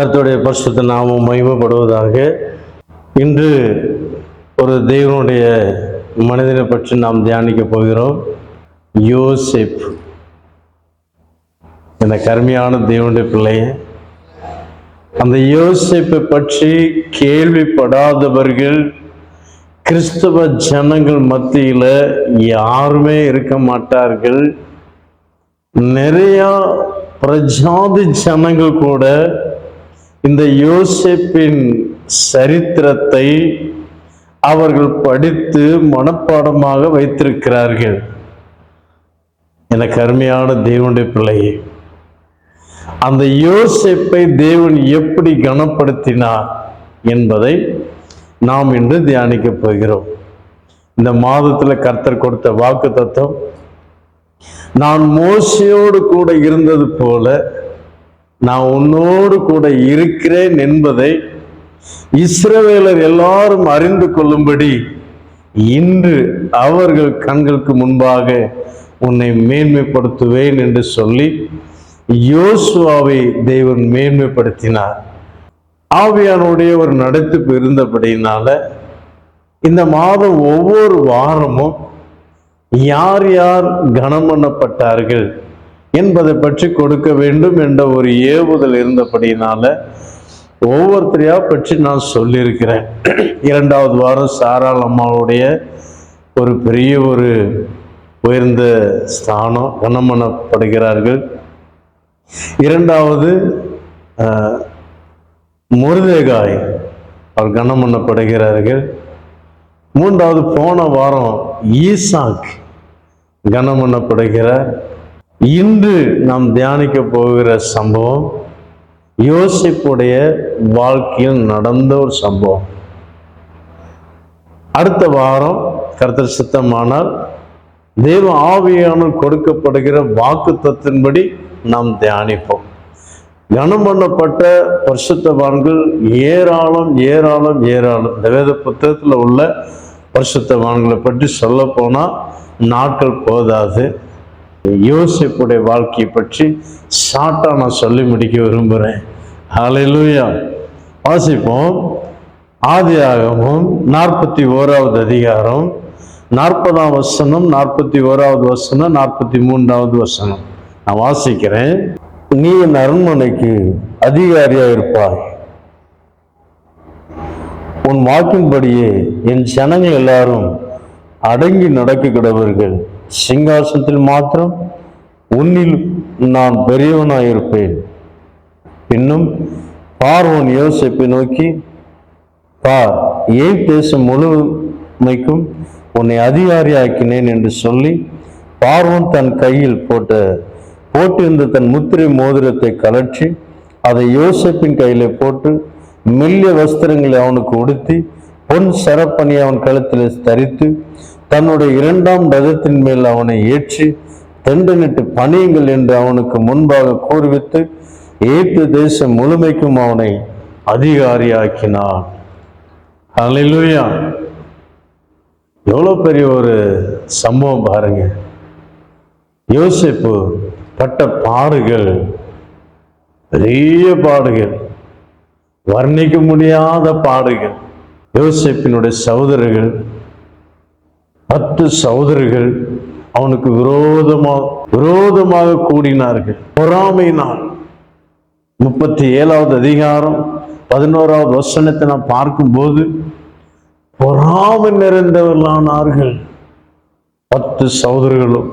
கர்த்தருடைய பரிசுத்த நாமம் மகிமைப்படுவதாக இன்று ஒரு தெய்வனுடைய மனிதனை பற்றி நாம் தியானிக்க போகிறோம். யோசிப் என கருமையான தேவனுடைய பிள்ளைய அந்த யோசிப்பை பற்றி கேள்விப்படாதவர்கள் கிறிஸ்தவ ஜனங்கள் மத்தியில யாருமே இருக்க மாட்டார்கள். நிறையா பிரஜாதி ஜனங்கள் கூட இந்த யோசிப்பின் சரித்திரத்தை அவர்கள் படித்து மனப்பாடமாக வைத்திருக்கிறார்கள். எனக்கு அருமையான தேவனுடைய பிள்ளையே அந்த யோசிப்பை தேவன் எப்படி கனப்படுத்தினார் என்பதை நாம் இன்று தியானிக்க போகிறோம். இந்த மாதத்தில் கர்த்தர் கொடுத்த வாக்கு தத்துவம் நான் மோசையோடு கூட இருந்தது போல நான் உன்னோடு கூட இருக்கிறேன் என்பதை இஸ்ரவேலர் எல்லாரும் அறிந்து கொள்ளும்படி இன்று அவர்கள் கண்களுக்கு முன்பாக உன்னை மேன்மைப்படுத்துவேன் என்று சொல்லி யோசுவாவை தெய்வன் மேன்மைப்படுத்தினார். ஆவியானுடைய ஒரு நடத்திப்பு இருந்தபடியினால இந்த மாதம் ஒவ்வொரு வாரமும் யார் யார் கனம் பண்ணப்பட்டார்கள் என்பதை பற்றி கொடுக்க வேண்டும் என்ற ஒரு ஏவுதல் இருந்தபடியினால ஒவ்வொருத்தரையா பற்றி நான் சொல்லியிருக்கிறேன். இரண்டாவது வாரம் சாரால் அம்மாவுடைய ஒரு பெரிய ஒரு உயர்ந்த ஸ்தானம் கனமனப்படுகிறார்கள். இரண்டாவது முருதேகாய் அவர் கனமனப்படுகிறார்கள். மூன்றாவது போன வாரம் ஈசாக் கனமனப்படுகிறார். இன்று நாம் தியானிக்க போகிற சம்பவம் யோசிப்புடைய வாழ்க்கையில் நடந்த ஒரு சம்பவம். அடுத்த வாரம் கருத்தர் சித்தமானால் தேவ ஆவியான கொடுக்கப்படுகிற வாக்கு தத்தின்படி நாம் தியானிப்போம். கனம் பண்ணப்பட்ட பரிசுத்தவான்கள் ஏராளம் ஏராளம் ஏராளம். இந்த வேத புத்தகத்தில் உள்ள பரிசுத்தவான்களை பற்றி சொல்ல போனால் நாட்கள் போதாது. யோசிப்புடைய வாழ்க்கையை பற்றி ஷார்ட்டாக நான் சொல்லி முடிக்க விரும்புகிறேன். அலையிலூயா வாசிப்போம். ஆதியாகமும் நாற்பத்தி ஓராவது அதிகாரம் நாற்பதாம் வசனம் நாற்பத்தி ஓராவது வசனம் நாற்பத்தி மூன்றாவது வசனம். நான் வாசிக்கிறேன். நீ என் அரண்மனைக்கு அதிகாரியா இருப்பாய். உன் வாக்கின்படியே என் ஜனங்கள் எல்லாரும் அடங்கி நடக்குகிறவர்கள் சிங்காசனத்தில் மாத்திரம் உன்னில் நான் பெரியவனாயிருப்பேன். இன்னும் பார்வன் யோசிப்பை நோக்கி பார் ஏன் தேசம் முழுமைக்கும் உன்னை அதிகாரியாக்கினேன்? என்று சொல்லி பார்வன் தன் கையில் போட்ட போட்டிருந்த தன் முத்திரை மோதிரத்தை கலற்றி அதை யோசிப்பின் கையில போட்டு மெல்லிய வஸ்திரங்களை அவனுக்கு உடுத்தி பொன் சரப்பணி அவன் கழுத்தில் தரித்து தன்னுடைய இரண்டாம் ரதத்தின் மேல் அவனை ஏற்றி தண்டனிட்டு பணியுங்கள் என்று அவனுக்கு முன்பாக கூறுவித்து ஏற்று தேசம் முழுமைக்கும் அவனை அதிகாரியாக்கினான். ஹalleluya. எவ்வளோ பெரிய ஒரு சம்பவம் பாருங்க. யோசிப்பு பட்ட பாடுகள் பெரிய பாடுகள் வர்ணிக்க முடியாத பாடுகள். யோசிப்பினுடைய சகோதரர்கள் பத்து சகோதரர்கள் அவனுக்கு விரோதமாக விரோதமாக கூடினார்கள். பொறாமையினால். முப்பத்தி ஏழாவது அதிகாரம் பதினோராவது வசனத்தை நான் பார்க்கும்போது பொறாமை நிறைந்தவர்களானார்கள். பத்து சகோதரர்களும்.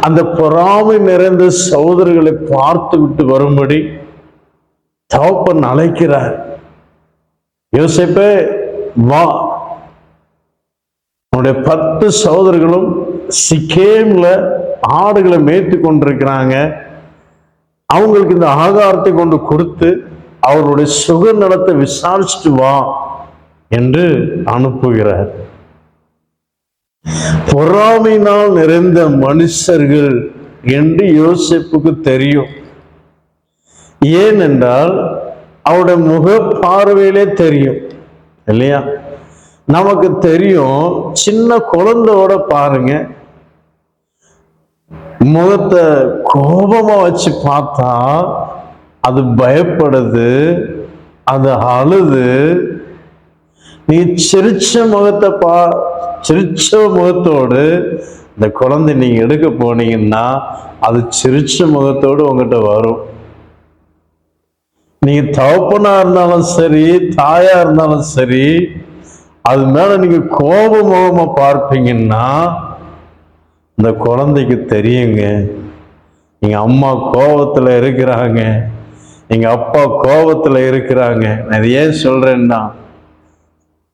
அந்த பொறாமை நிறைந்த சகோதரர்களை பார்த்து விட்டு வரும்படி தவப்பன் அழைக்கிறார். யோசிப்பே வா. உன்னுடைய பத்து சகோதரர்களும் சிக்கேம்ல ஆடுகளை மேய்த்து கொண்டிருக்கிறாங்க. அவங்களுக்கு இந்த ஆகாரத்தை கொண்டு கொடுத்து அவருடைய சுக நலத்தை விசாரிச்சுட்டு வா என்று அனுப்புகிறார். பொறாமையினால் நிறைந்த மனுஷர்கள் என்று யோசிப்புக்கு தெரியும். ஏனென்றால் அவருடைய முக பார்வையிலே தெரியும். இல்லையா? நமக்கு தெரியும் சின்ன குழந்தையோட பாருங்க. முகத்தை கோபமா வச்சு பார்த்தா அது பயப்படுது அது அழுது. நீ சிரிச்ச முகத்தை பா சிரிச்ச முகத்தோடு இந்த குழந்தை நீங்க எடுக்க போனீங்கன்னா அது சிரிச்ச முகத்தோடு உங்ககிட்ட வரும். நீங்க தகப்பனா இருந்தாலும் சரி தாயா இருந்தாலும் சரி அது மேலே நீங்கள் கோப முகமா பார்ப்பீங்கன்னா இந்த குழந்தைக்கு தெரியுங்க. எங்கள் அம்மா கோபத்தில் இருக்கிறாங்க. எங்கள் அப்பா கோபத்தில் இருக்கிறாங்க. நான் இதை ஏன் சொல்கிறேன்னா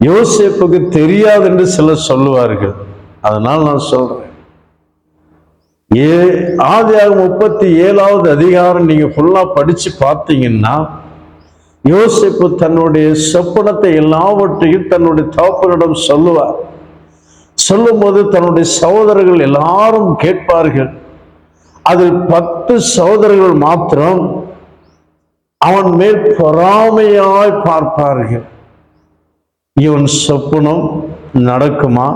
யோசிப்புக்கு தெரியாது என்று சிலர் சொல்லுவார்கள். அதனால் நான் சொல்கிறேன் ஏ ஆதியாக முப்பத்தி ஏழாவது அதிகாரம் நீங்கள் ஃபுல்லாக படித்து பார்த்தீங்கன்னா யோசிப்பு தன்னுடைய சொப்பனத்தை எல்லாவற்றையும் தன்னுடைய தகப்பனிடம் சொல்லுவார். சொல்லும்போது தன்னுடைய சகோதரர்கள் எல்லாரும் கேட்பார்கள். அதில் பத்து சகோதரர்கள் மாத்திரம் அவன் மேல் பொறாமையாய் பார்ப்பார்கள். இவன் சொப்பனம் நடக்குமா?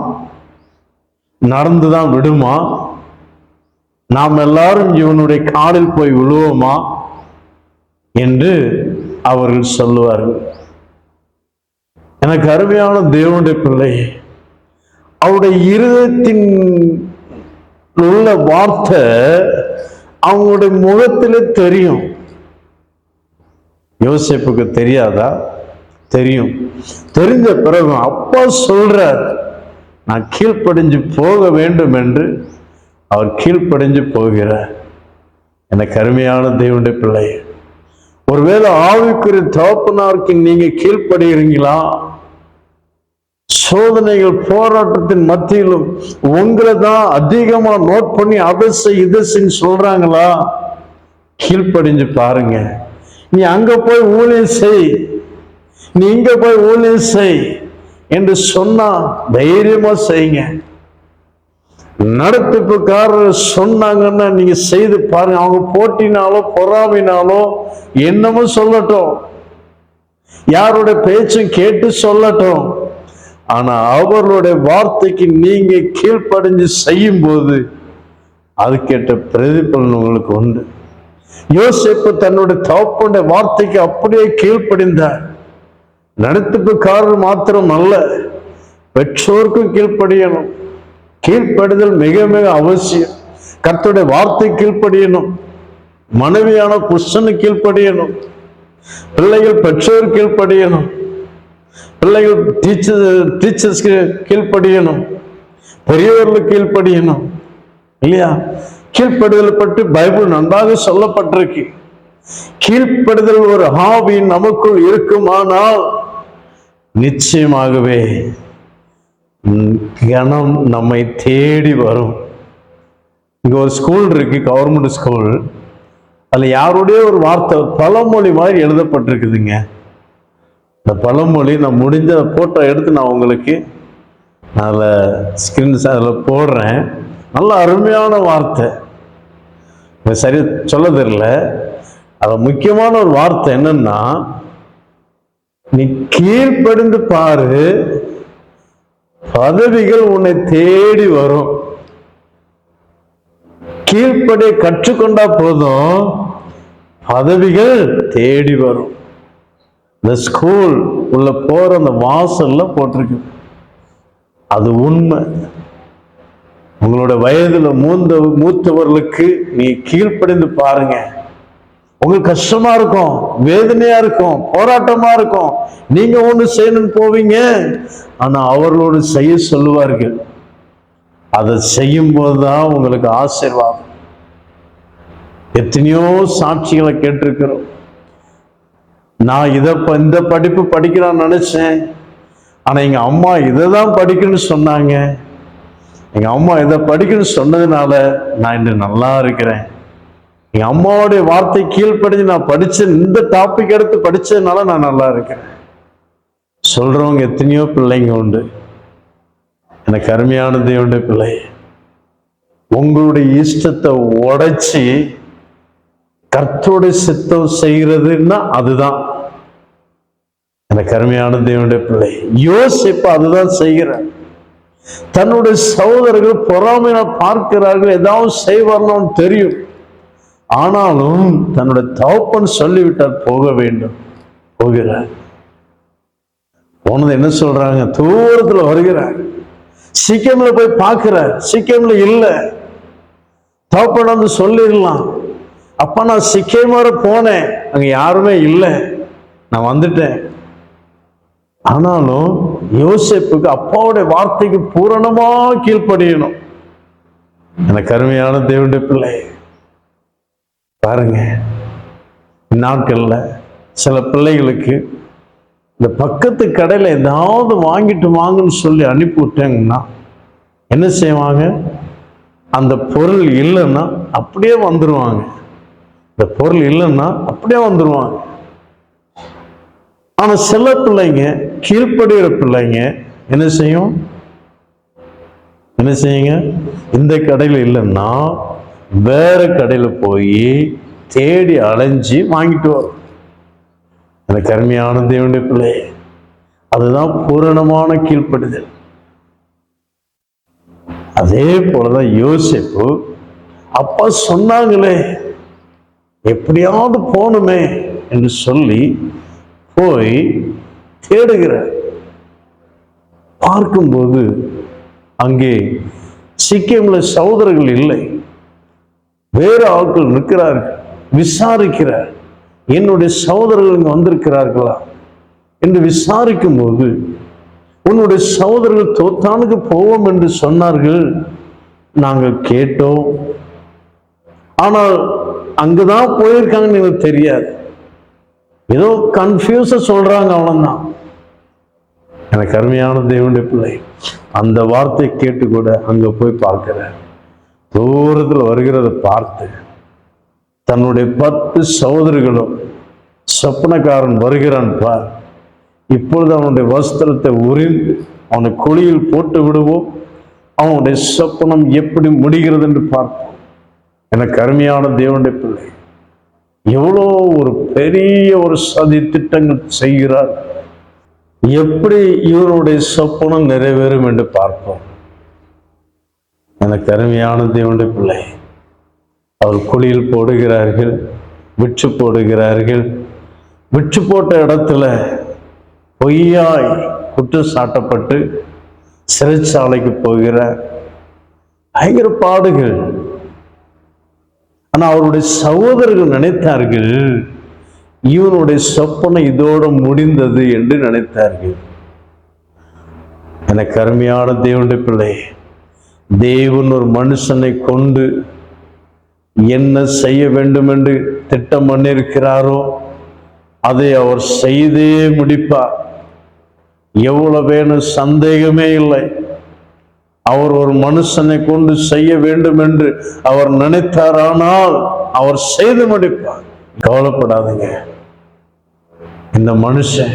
நடந்துதான் விடுமா? நாம் எல்லாரும் இவனுடைய காலில் போய் விழுவோமா? என்று அவர்கள் சொல்லுவார்கள். எனக்கு அருமையான தேவனுடைய பிள்ளை அவருடைய இருதயத்தின் உள்ள வார்த்தை அவங்களுடைய முகத்தில் தெரியும். யோசிப்புக்கு தெரியாதா? தெரியும். தெரிந்த பிறகு அப்பா சொல்றார் நான் கீழ்ப்படிஞ்சு போக வேண்டும் என்று அவர் கீழ்ப்படிஞ்சு போகிறார். எனக்கு அருமையான தேவனுடைய பிள்ளை ஒருவேளை ஆவிக்குரிய தகப்பனாருக்கு நீங்க கீழ்ப்படுகிறீங்களா? சோதனைகள் போராட்டத்தின் மத்தியிலும் உங்களை தான் அதிகமா நோட் பண்ணி அதை செய் இதை செய் சொல்றாங்களா? கீழ்ப்படிஞ்சு பாருங்க. நீ அங்க போய் ஊழியம் செய். நீ இங்க போய் ஊழியம் செய். என்று சொன்னா தைரியமா செய்யுங்க. நடத்திப்புக்காரர் சொன்னாங்கன்னா நீங்க செய்து பாருங்க. அவங்க போட்டினாலோ பொறாமைனாலோ என்னமோ சொல்லட்டும். யாருடைய பேச்சும் கேட்டு சொல்லட்டும். ஆனா அவர்களுடைய வார்த்தைக்கு நீங்க கீழ்ப்படிஞ்சு செய்யும் போது அதுக்கேற்ற பிரதிபலன் உங்களுக்கு உண்டு. யோசிப்பு தன்னுடைய தகப்பனுடைய வார்த்தைக்கு அப்படியே கீழ்ப்படிந்தார். நடத்துப்புக்காரர் மாத்திரம் அல்ல பெற்றோருக்கும் கீழ்ப்படியணும். கீழ்ப்படுதல் மிக மிக அவசியம். கர்த்தருடைய வார்த்தை கீழ்ப்படியணும். மனைவியான புருஷனு கீழ்ப்படியணும். பிள்ளைகள் பெற்றோர் கீழ்ப்படியணும். பிள்ளைகள் டீச்சர் டீச்சர்ஸ்க்கு கீழ்ப்படியணும். பெரியவர்களுக்கு கீழ்ப்படியணும். இல்லையா? கீழ்ப்படுதல் பற்றி பைபிள் நன்றாக சொல்லப்பட்டிருக்கு. கீழ்ப்படுதல் ஒரு ஹாபி நமக்குள் இருக்குமானால் நிச்சயமாகவே கணம் நம்மை தேடி வரும். இங்கே ஒரு ஸ்கூல் இருக்கு கவர்மெண்ட் ஸ்கூல் அதில் யாருடைய ஒரு வார்த்தை பழமொழி மாதிரி எழுதப்பட்டிருக்குதுங்க. இந்த பழமொழி நான் முடிஞ்ச ஃபோட்டோ எடுத்து நான் உங்களுக்கு அதில் ஸ்கிரீன் அதில் போடுறேன். நல்ல அருமையான வார்த்தை. சரி சொல்ல தெரியல. அதில் முக்கியமான ஒரு வார்த்தை என்னன்னா நீ கீழ்ப்படிந்து பாரு பதவிகள் உன்னை தேடி வரும். கீழ்ப்படி கற்றுக்கொண்டா போதும். பதவிகள் தேடி வரும். இந்த ஸ்கூல் உள்ள போற அந்த வாசல்ல போட்டிருக்கு. அது உண்மை. உங்களோட வயதுல மூந்த மூத்தவர்களுக்கு நீ கீழ்ப்படிந்து பாருங்க. உங்களுக்கு கஷ்டமா இருக்கும் வேதனையா இருக்கும் போராட்டமா இருக்கும். நீங்க ஒன்று செய்யணும்னு போவீங்க. ஆனா அவர்களோடு செய்ய சொல்லுவார்கள். அதை செய்யும் போதுதான் உங்களுக்கு ஆசீர்வாதம். எத்தனையோ சாட்சிகளை கேட்டிருக்கிறோம். நான் இதை இந்த படிப்பு படிக்கிறான்னு நினைச்சேன். ஆனா எங்க அம்மா இதை தான் படிக்கணும்னு சொன்னாங்க. எங்க அம்மா இதை படிக்கணும்னு சொன்னதுனால நான் இன்று நல்லா இருக்கிறேன். என் அம்மாவுடைய வார்த்தை கீழ்ப்படிஞ்சு நான் படித்தேன் இந்த டாபிக் எடுத்து படித்ததுனால நான் நல்லா இருக்கேன். சொல்கிறவங்க எத்தனையோ பிள்ளைங்க உண்டு. எனக்கு அருமையான தேவனுடைய பிள்ளை. உங்களுடைய இஷ்டத்தை உடைச்சி கர்த்தருடைய சித்தம் செய்கிறதுன்னா அதுதான். எனக்கு அருமையான தேவனுடைய பிள்ளை. யோசிப்ப அதுதான் செய்கிறேன் தன்னுடைய சகோதரர்கள் பொறாமையாக பார்க்கிறார்கள் ஏதாவது செய்வார்னு தெரியும். ஆனாலும் தன்னுடைய தகப்பன் சொல்லிவிட்டால் போக வேண்டும் போகிறார். போனது என்ன சொல்றாங்க? தூரத்தில் வருகிறார். சீக்கிரம்ல போய் பார்க்கிறார். சீக்கிரம்ல இல்லை. தகப்பன் வந்து சொல்லிடலாம். அப்ப நான் சிக்கிம் வர போனேன். அங்க யாருமே இல்லை. நான் வந்துட்டேன். ஆனாலும் யோசிப்புக்கு அப்பாவுடைய வார்த்தைக்கு பூரணமா கீழ்ப்படியணும். எனக்கு அருமையான தேவனுடைய பிள்ளை. பாருங்க நாட்களில் சில பிள்ளைகளுக்கு இந்த பக்கத்து கடையில் ஏதாவது வாங்கிட்டு வாங்கன்னு சொல்லி அனுப்பி விட்டாங்கன்னா என்ன செய்வாங்க? அந்த பொருள் இல்லைன்னா அப்படியே வந்துடுவாங்க இந்த பொருள் இல்லைன்னா அப்படியே வந்துடுவாங்க ஆனால் சில பிள்ளைங்க கீழ்ப்படுகிற பிள்ளைங்க என்ன செய்யும்? என்ன செய்யுங்க? இந்த கடையில் இல்லைன்னா வேற கடையில் போய் தேடி அலைஞ்சு வாங்கிட்டு வரும் எனக்கு அருமையான தேவனுடைய பிள்ளை. அதுதான் பூரணமான கீழ்ப்படுதல். அதே போலதான் யோசிப்பு அப்பா சொன்னாங்களே எப்படியாவது போகணுமே என்று சொல்லி போய் தேடுகிற பார்க்கும்போது அங்கே சிக்கிம்ல சகோதரர்கள் இல்லை. வேறு ஆட்கள் இருக்கிறார்கள் விசாரிக்கிற என்னுடைய சகோதரர்கள் இங்கே வந்திருக்கிறார்களா? என்று விசாரிக்கும் போது உன்னுடைய சகோதரர்கள் தோத்தானுக்கு போவோம் என்று சொன்னார்கள். நாங்கள் கேட்டோம். ஆனால் அங்குதான் போயிருக்காங்கன்னு எனக்கு தெரியாது. ஏதோ கன்ஃபியூஸ சொல்றாங்க அவ்வளவுதான். எனக்கு அருமையான தேவனுடைய பிள்ளை அந்த வார்த்தை கேட்டு கூட அங்க போய் பார்க்கிறேன் தூரத்தில் வருகிறத பார்த்து தன்னுடைய பத்து சகோதரிகளும் சொப்பனக்காரன் வருகிறான் பார். இப்பொழுது அவனுடைய வஸ்திரத்தை உரிந்து அவனை குழியில் போட்டு விடுவோம். அவனுடைய சொப்பனம் எப்படி முடிகிறது என்று பார்ப்போம். எனக்கு அருமையான தேவனுடைய பிள்ளை எவ்வளோ ஒரு பெரிய ஒரு சதி திட்டங்கள் செய்கிறார். எப்படி இவருடைய சொப்பனம் நிறைவேறும் என்று பார்ப்போம். எனக்கு அருமையான தேவனுடைய பிள்ளை. அவர் குழியில் போடுகிறார்கள் விற்று போடுகிறார்கள். விற்று போட்ட இடத்துல பொய்யாய் குற்றம் சாட்டப்பட்டு சிறைச்சாலைக்கு போகிற பயங்கர பாடுகள். ஆனால் அவருடைய சகோதரர்கள் நினைத்தார்கள் இவனுடைய சொப்பனை இதோடு முடிந்தது என்று நினைத்தார்கள். எனக்கு அருமையான தேவனுடைய பிள்ளை தேவன் ஒரு மனுஷனை கொண்டு என்ன செய்ய வேண்டும் என்று திட்டம் பண்ணியிருக்கிறாரோ அதை அவர் செய்தே முடிப்பார். எவ்வளவு வேணும் சந்தேகமே இல்லை. அவர் ஒரு மனுஷனை கொண்டு செய்ய வேண்டும் என்று அவர் நினைத்தாரானால் அவர் செய்து முடிப்பார். கவலைப்படாதீங்க. இந்த மனுஷன்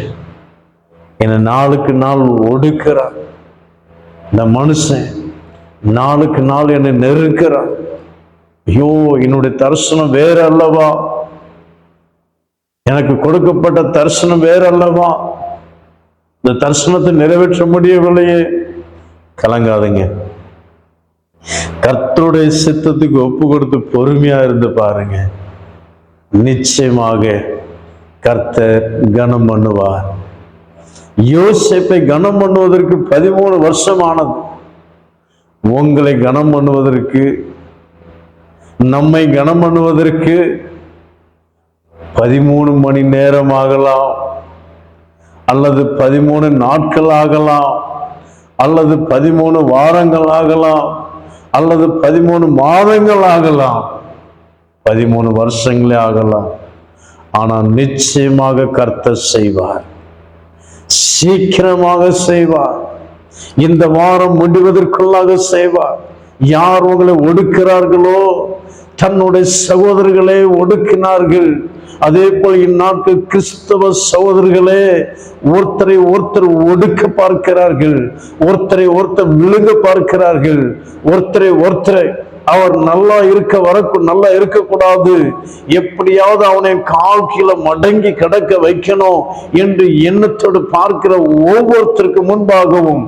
என்னை நாளுக்கு நாள் ஒடுக்கிறார் இந்த மனுஷன் நாளுக்கு நாள் என்னை நெருக்கிறார் ஐயோ என்னுடைய தரிசனம் வேற அல்லவா எனக்கு கொடுக்கப்பட்ட தரிசனம் வேற அல்லவா இந்த தரிசனத்தை நிறைவேற்ற முடியவில்லையே. கலங்காதீங்க. கர்த்தருடைய சித்தத்துக்கு ஒப்பு கொடுத்து பொறுமையா இருந்து பாருங்க. நிச்சயமாக கர்த்தர் கனம் பண்ணுவார். யோசிப்பை கனம் பண்ணுவதற்கு பதிமூணு வருஷம் ஆனது. உங்களை கனம் பண்ணுவதற்கு நம்மை கனம் பண்ணுவதற்கு பதிமூணு மணி நேரம் ஆகலாம் அல்லது பதிமூணு நாட்கள் ஆகலாம் அல்லது பதிமூணு வாரங்கள் ஆகலாம் அல்லது பதிமூணு மாதங்கள் ஆகலாம் பதிமூணு வருஷங்களே ஆகலாம். ஆனால் நிச்சயமாக கர்த்தர் செய்வார். சீக்கிரமாக செய்வார். இந்த வாரம் முடிவதற்குள்ளாக செய்வார் யார் உங்களை ஒடுக்கிறார்களோ தன்னுடைய சகோதரர்களே ஒடுக்கினார்கள். அதே போல் இந்நாட்கள் கிறிஸ்தவ சகோதரர்களே ஒருத்தரை ஒருத்தர் ஒடுக்க பார்க்கிறார்கள் ஒருத்தரை ஒருத்தர் விழுங்க பார்க்கிறார்கள் ஒருத்தரை ஒருத்தரை அவர் நல்லா இருக்க வரக்கு நல்லா இருக்கக்கூடாது. எப்படியாவது அவனை கால் கீழே மடங்கி கிடக்க வைக்கணும் என்று எண்ணத்தோடு பார்க்கிற ஒவ்வொருத்தருக்கு முன்பாகவும்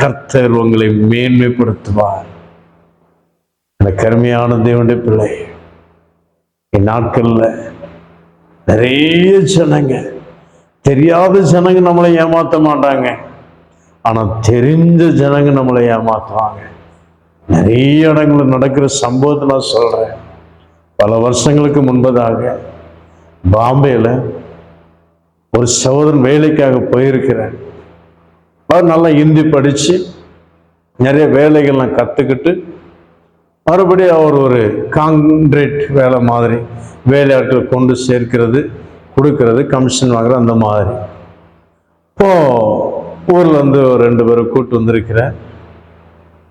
கர்த்தர் உங்களை மேன்மைப்படுத்துவார். எனக்கு கருமையான தேவனுடைய பிள்ளை நாட்களில் நிறைய ஜனங்க தெரியாத ஜனங்க நம்மளை ஏமாற்ற மாட்டாங்க. ஆனால் தெரிஞ்ச ஜனங்க நம்மளை ஏமாத்துவாங்க. நிறைய இடங்கள்ல நடக்கிற சம்பவத்தை நான் சொல்கிறேன் பல வருஷங்களுக்கு முன்பதாக பாம்பேயில் ஒரு சகோதரன் வேலைக்காக போயிருக்கிறேன் அவர் நல்லா ஹிந்தி படித்து நிறைய வேலைகள்லாம் கற்றுக்கிட்டு மறுபடியும் அவர் ஒரு கான்ட்ராக்ட் வேலை மாதிரி வேலையாட்களை கொண்டு சேர்க்கிறது கொடுக்கறது கமிஷன் வாங்குற அந்த மாதிரி. இப்போது ஊரில் வந்து ஒரு ரெண்டு பேரை கூட்டு வந்திருக்கிறேன்.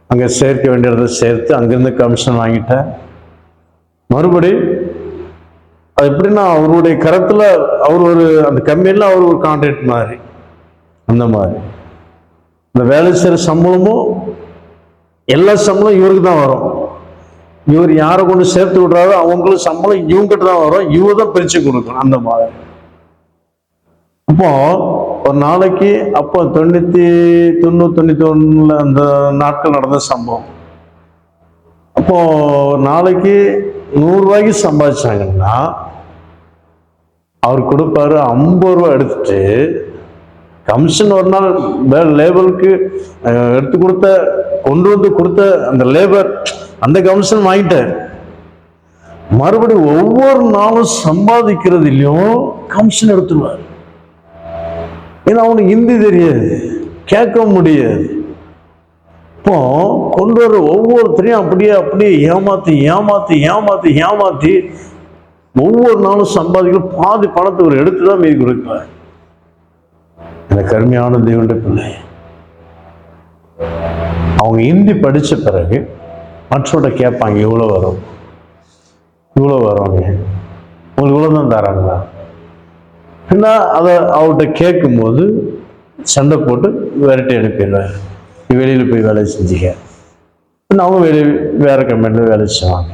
அங்கே சேர்க்க வேண்டியதை சேர்த்து அங்கேருந்து கமிஷன் வாங்கிட்டேன். மறுபடி அது எப்படின்னா அவருடைய கரத்தில் அவர் ஒரு அந்த கம்பெனியில் அவர் ஒரு கான்ட்ராக்ட் மாதிரி. அந்த மாதிரி. இந்த வேலை செய்கிற சம்பளமும் எல்லா சம்பளம் இவருக்கு தான் வரும். இவர் யாரை கொண்டு சேர்த்து விடுறாரோ அவங்களுக்கு சம்பளம் இவங்ககிட்ட தான் வரும். இவங்க தான் பிரித்து கொடுக்கணும் அந்த மாதிரி. அப்போ ஒரு நாளைக்கு அப்போ தொண்ணூற்றி தொண்ணூத்தி தொண்ணூற்றி ஒன்றில் அந்த நாட்கள் நடந்த சம்பவம். அப்போ ஒரு நாளைக்கு நூறுரூவாய்க்கு சம்பாதிச்சாங்கன்னா அவர் கொடுப்பாரு ஐம்பது ரூபா எடுத்துட்டு கமிஷன் ஒரு நாள் வேறு லேபருக்கு எடுத்து கொடுத்த கொண்டு வந்து கொடுத்த அந்த லேபர் அந்த கமிஷன் வாங்கிட்டார். மறுபடியும் ஒவ்வொரு நாளும் சம்பாதிக்கிறதுலையும் கமிஷன் எடுத்துருவார். ஏன்னா அவனுக்கு ஹிந்தி தெரியாது கேட்க முடியாது. இப்போ கொண்டு வர ஒவ்வொருத்தரையும் அப்படியே அப்படியே ஏமாத்தி ஏமாத்தி ஏமாத்தி ஏமாத்தி ஒவ்வொரு நாளும் சம்பாதிக்கிற பாதி பணத்தை ஒரு எடுத்து தான் மீதி கொடுக்கிறார் எனக்கு அருமையான தேவனுடைய பிள்ளை. அவங்க ஹிந்தி படிச்ச பிறகு மற்றவர்கிட்ட கேட்பாங்க இவ்வளோ வரும். இவ்வளோ வருவாங்க உங்களுக்கு இவ்வளோ தான் தராங்களா? என்ன அதை அவர்கிட்ட கேட்கும்போது சண்டை போட்டு விரட்டி அனுப்பிடுவேன் வெளியில் போய் வேலை செஞ்சுக்க. அவங்க வெளியே வேற கம்பெனியில் வேலை செய்வாங்க.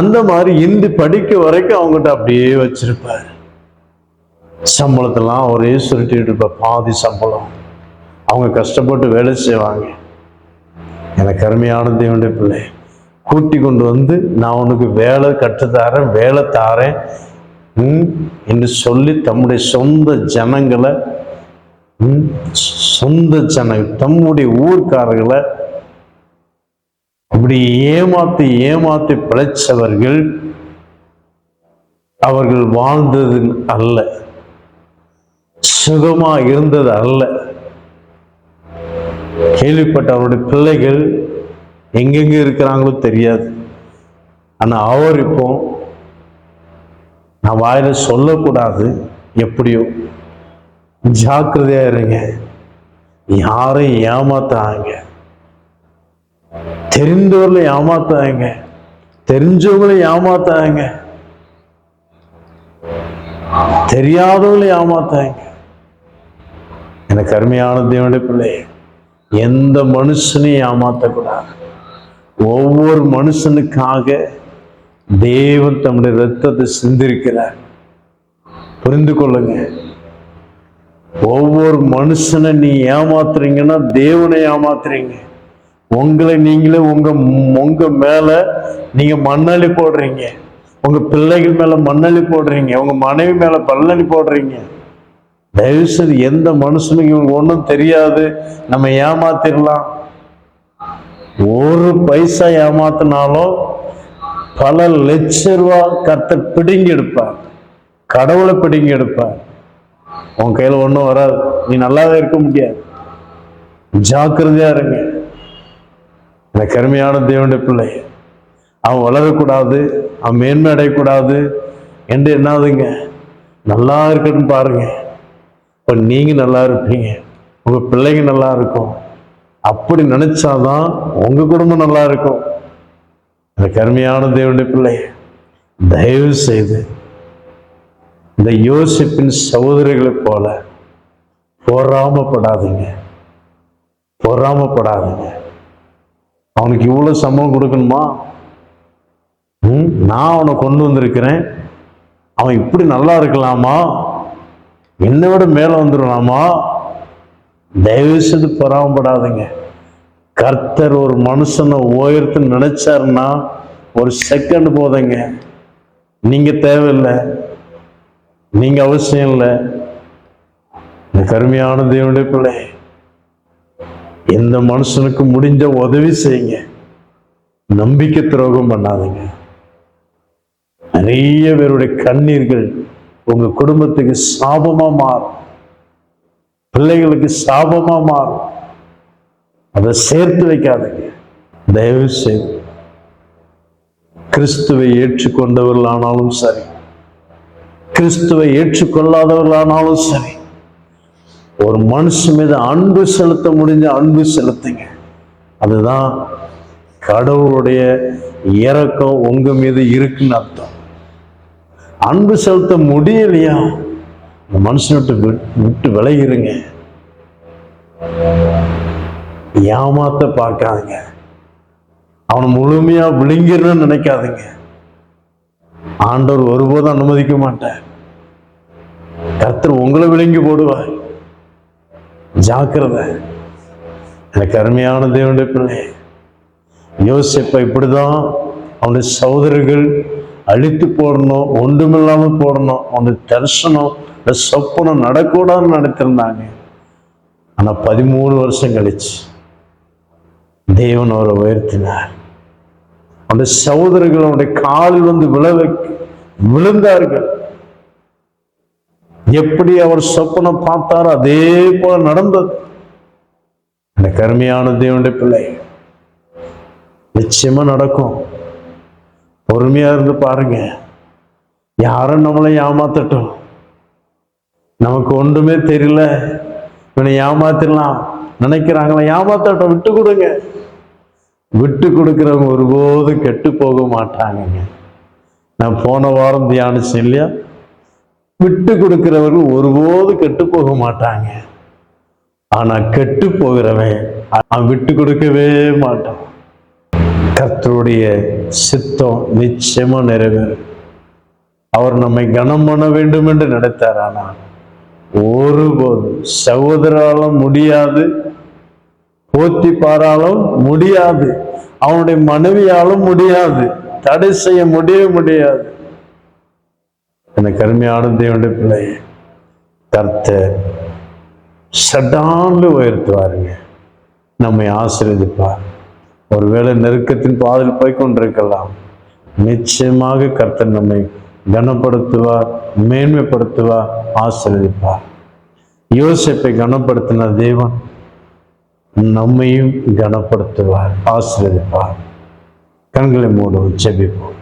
அந்த மாதிரி இந்தி படிக்க வரைக்கும் அவங்ககிட்ட அப்படியே வச்சிருப்பாரு. சம்பளத்தெல்லாம் ஒரே சுருட்டிட்டு இப்போ பாதி சம்பளம். அவங்க கஷ்டப்பட்டு வேலை செய்வாங்க. எனக்கு அருமையான தேவனுடைய பிள்ளை. கூட்டி கொண்டு வந்து நான் உனக்கு வேலை கற்றுத்தாரேன் வேலை தாரேன். ம், என்று சொல்லி தம்முடைய சொந்த ஜனங்களை ம், சொந்த ஜன தம்முடைய ஊர்க்காரர்களை அப்படி ஏமாத்தி ஏமாத்தி பிழைச்சவர்கள் அவர்கள் வாழ்ந்தது அல்ல. சுகமா இருந்தது அல்ல. கேள்விப்பட்ட அவருடைய பிள்ளைகள் எங்கெங்க இருக்கிறாங்களோ தெரியாது. ஆனா அவர் இப்போ நான் வாயில சொல்லக்கூடாது எப்படியோ. ஜாக்கிரதையா இருங்க. யாரையும் ஏமாத்தாங்க தெரிந்தவர்களை ஏமாத்தாங்க தெரிஞ்சவங்களை ஏமாத்தாங்க தெரியாதவங்களை ஏமாத்தாங்க எனக்கு அருமையான தேவனுடைய பிள்ளை எந்த மனுஷனையும் ஏமாத்தக்கூடாது. ஒவ்வொரு மனுஷனுக்காக தேவன் தம்முடைய ரத்தத்தை சிந்திருக்கிறார். புரிந்து கொள்ளுங்க. ஒவ்வொரு மனுஷனை நீ ஏமாத்துறீங்கன்னா தேவனை ஏமாத்துறீங்க. உங்களை நீங்களே உங்க உங்க மேல நீங்க மண்ணளி போடுறீங்க. உங்க பிள்ளைகள் மேல மண்ணளி போடுறீங்க. உங்க மனைவி மேல பல்லளி போடுறீங்க. தயவு செய்து எந்த மனுஷனுக்கு இவனுக்கு ஒன்றும் தெரியாது. நம்ம ஏமாத்திடலாம் ஒரு பைசா ஏமாத்தினாலும் பல லட்ச ரூபா கத்தை பிடுங்கி எடுப்பார் கடவுளை பிடுங்கி எடுப்பார் உன் கையில் ஒன்றும் வராது. நீ நல்லாவே இருக்க முடியாது. ஜாக்கிரதையா இருங்க. இந்த கருமையான தேவனுடைய பிள்ளை அவன் வளரக்கூடாது அவன் மேன்மை அடையக்கூடாது. என்று என்னாதுங்க நல்லா இருக்கட்டும் பாருங்கள் இப்போ நீங்கள் நல்லா இருப்பீங்க. உங்கள் பிள்ளைங்க நல்லா இருக்கும். அப்படி நினச்சாதான் உங்கள் குடும்பம் நல்லா இருக்கும். அந்த கருமையான தேவனுடைய பிள்ளை தயவு செய்து இந்த யோசிப்பின் சகோதரிகளைப் போல பொறாமப்படாதீங்க. பொறாமப்படாதீங்க. அவனுக்கு இவ்வளோ சம்பவம் கொடுக்கணுமா? ம், நான் அவனை கொண்டு வந்திருக்கிறேன். அவன் இப்படி நல்லா இருக்கலாமா? என்னை விட மேலே வந்துடலாமா தயவு செய்து பொறாமப்படாதீங்க. கர்த்தர் ஒரு மனுஷனை உயர்த்து நினைச்சாருன்னா ஒரு செகண்ட் போதுங்க. நீங்க தேவையில்லை. நீங்க அவசியம் இல்லை. இந்த கருமையான தேவனுடைய பிள்ளை எந்த மனுஷனுக்கு முடிஞ்ச உதவி செய்யுங்க. நம்பிக்கை துரோகம் பண்ணாதீங்க. நிறைய பேருடைய கண்ணீர்கள் உங்க குடும்பத்துக்கு சாபமா மாறும். பிள்ளைகளுக்கு சாபமா மாறும். அதை சேர்த்து வைக்காதீங்க. தயவு செய்து. கிறிஸ்துவை ஏற்றுக்கொண்டவர்களானாலும் சரி. கிறிஸ்துவை ஏற்றுக்கொள்ளாதவர்களானாலும் சரி. ஒரு மனுஷன் மீது அன்பு செலுத்த முடிஞ்ச அன்பு செலுத்துங்க. அதுதான் கடவுளுடைய இறக்கம் உங்க மீது இருக்குன்னு அர்த்தம். அன்பு செலுத்த முடியலையா? இந்த மனுஷன் விட்டு விட்டு விலகிருங்க. ஏமாத்த பார்க்காதுங்க. அவனை முழுமையா விழுங்கிடணும்னு நினைக்காதுங்க. ஆண்டவர் ஒருபோதும் அனுமதிக்க மாட்டார். கர்த்தர் உங்களை விழுங்கி போடுவார். ஜாக்கிரதை. எனக்கு அருமையான தேவனுடைய பிள்ளை யோசிப்ப இப்படிதான் அவனுடைய சகோதரர்கள் அழித்து போடணும் ஒன்றுமில்லாம போடணும் அவனுக்கு தரிசனம் இந்த சொப்பனம் நடக்கூடாதுன்னு நடத்திருந்தாங்க ஆனா பதிமூணு வருஷம் கழிச்சு தேவன் அவரை உயர்த்தினார். அவனுடைய சகோதரர்கள் அவனுடைய காலில் வந்து விழ விழுந்தார்கள். எப்படி அவர் சொப்பனம் பார்த்தாரோ அதே போல நடந்தது. அந்த கருமையான தேவனுடைய பிள்ளை நிச்சயமா நடக்கும். பொறுமையாக இருந்து பாருங்க. யாரும் நம்மளை ஏமாத்தட்டும். நமக்கு ஒன்றுமே தெரியல. இவனை ஏமாத்திடலாம். நினைக்கிறாங்களா? ஏமாத்தட்டும். விட்டு கொடுங்க. விட்டு கொடுக்குறவங்க ஒருபோதும் கெட்டு போக மாட்டாங்கங்க. நான் போன வாரம் தியானிச்சேன் இல்லையா? விட்டு கொடுக்கிறவர்கள் ஒருபோது கெட்டு போக மாட்டாங்க. ஆனால் கெட்டு போகிறவன் அவன் விட்டு கொடுக்கவே மாட்டான். கர்த்தருடைய சித்தம் நிச்சயமா நிறைவேறும். அவர் நம்மை கனம் பண்ண வேண்டும் என்று நினைத்தார் ஆனால் ஒருபோதும் சகோதராலும் முடியாது போத்தி பாராலும் முடியாது அவனுடைய மனைவியாலும் முடியாது தடை செய்ய முடியவே முடியாது. எனக்கு கருமையான தேவனுடைய பிள்ளை கர்த்தர் சடான்னு உயர்த்துவாருங்க. நம்மை ஆசிரியப்பார் ஒருவேளை நெருக்கத்தின் பாதையில் போய் கொண்டிருக்கலாம் நிச்சயமாக கர்த்தர் நம்மை கனப்படுத்துவார் மேன்மைப்படுத்துவார் ஆசீர்வதிப்பார். யோசிப்பை கனப்படுத்தின தேவன் நம்மையும் கனப்படுத்துவார் ஆசீர்வதிப்பார். கண்களை மூடவும் செபிப்போம்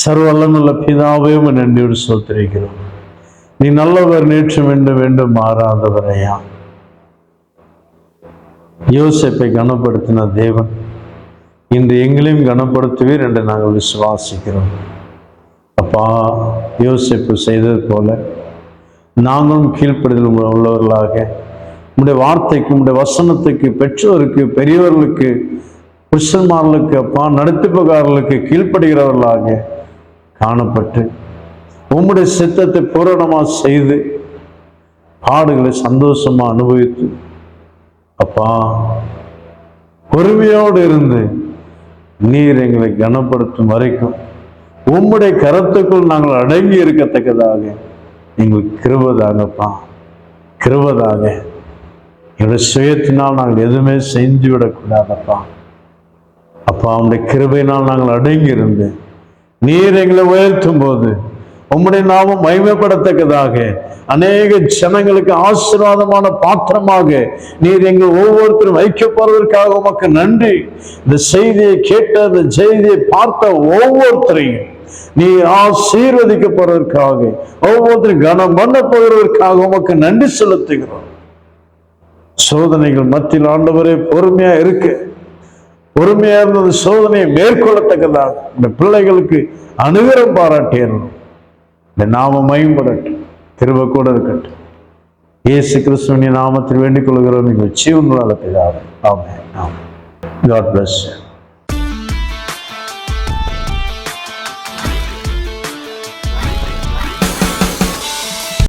சர்வல்லமுள்ள பிதாவையும் நன்றியோடு சோத்திருக்கிறோம். நீ நல்லவர் நேற்று வேண்டும் வேண்டும் மாறாதவரையா. யோசிப்பை கனப்படுத்தின தேவன் இன்று எங்களையும் கனப்படுத்துவீர் என்று நாங்கள் விசுவாசிக்கிறோம். அப்பா யோசிப்பு செய்தது போல நாங்களும் கீழ்ப்படுதல் உள்ளவர்களாக உங்களுடைய வார்த்தைக்கு உங்களுடைய வசனத்துக்கு பெற்றோருக்கு பெரியவர்களுக்கு புருஷன்மார்களுக்கு அப்பா நடத்திப்புகாரர்களுக்கு கீழ்ப்படுகிறவர்களாக காணப்பட்டு உம்முடைய சித்தத்தை பூரணமாக செய்து பாடுகளை சந்தோஷமாக அனுபவித்து அப்பா பொறுமையோடு இருந்து நீர் எங்களை கனப்படுத்தும் வரைக்கும் உம்முடைய கரத்துக்குள் நாங்கள் அடங்கி இருக்கத்தக்கதாக எங்களுக்கு கிருபதாகப்பா. கிருபதாக. எங்களுடைய சுயத்தினால் நாங்கள் எதுவுமே செஞ்சு விடக்கூடாதப்பா. அப்பா அவனுடைய கிருபையினால் நாங்கள் அடங்கி இருந்து நீர் எங்களை உயர்த்தும் போது உம்முடைய நாமம் மகிமைப்படத்தக்கதாக. அநேக ஜனங்களுக்கு ஆசீர்வாதமான பாத்திரமாக நீர் எங்கள் ஒவ்வொருத்தரும் வைக்கப்படுவதற்காக உமக்கு நன்றி. இந்த செய்தியை கேட்ட இந்த செய்தியை பார்த்த ஒவ்வொருத்தரையும் நீ ஆசீர்வதிக்கப்படுவதற்காக ஒவ்வொருத்தரும் கனம் பண்ண போகிறதற்காக உமக்கு நன்றி செலுத்துகிறோம். சோதனைகள் மத்தியில் ஆண்டவரே பொறுமையா இருக்கு. பொறுமையா இருந்த சோதனையை மேற்கொள்ளத்தக்கதாக. இந்த பிள்ளைகளுக்கு அனுகிரம் பாராட்டியணும் இந்த நாம படட்டும் திரும்ப கூட இருக்கட்டும். இயேசு கிறிஸ்துவின் நாமத்தில் வேண்டிக் கொள்கிறோம் நீங்கள் ஜீவன் பிதாவே. ஆமென் ஆமாம் காட் பிளஸ்